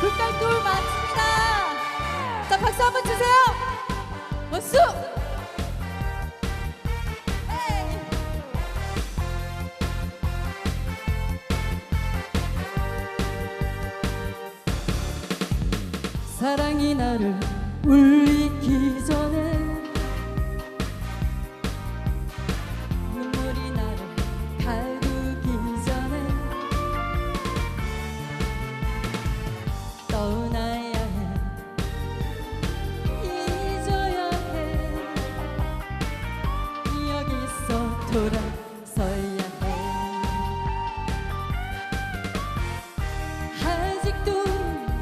불깔돌 맞습니다. 자, 박수 한번 주세요. 원수. 사랑이 나를 울리 돌아서야 해. 아직도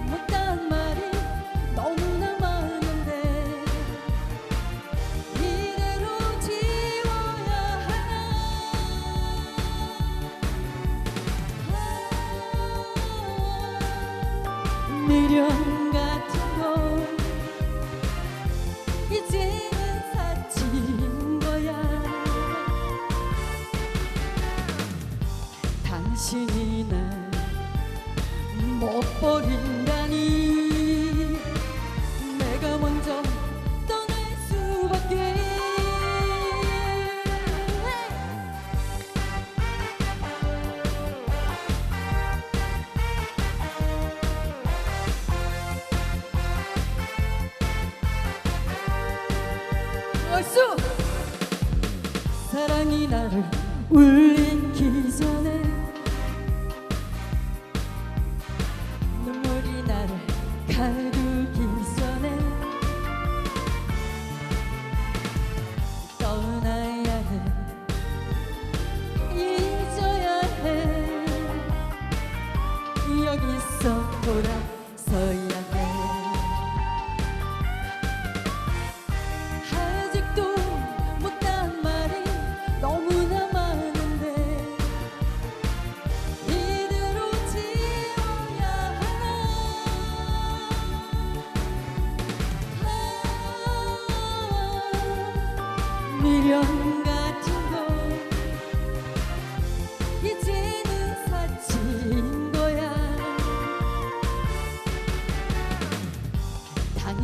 못한 말이 너무나 많은데 이대로 지워야 하나? 미련 같 당신이 날 못 버린다니. 내가 먼저 떠날 수밖에. 얼쑤 사랑이 나를 울리기 전에 여기서 돌아서야 해 아직도 못한 말이 너무나 많은데 이대로 지워야 하나? 미련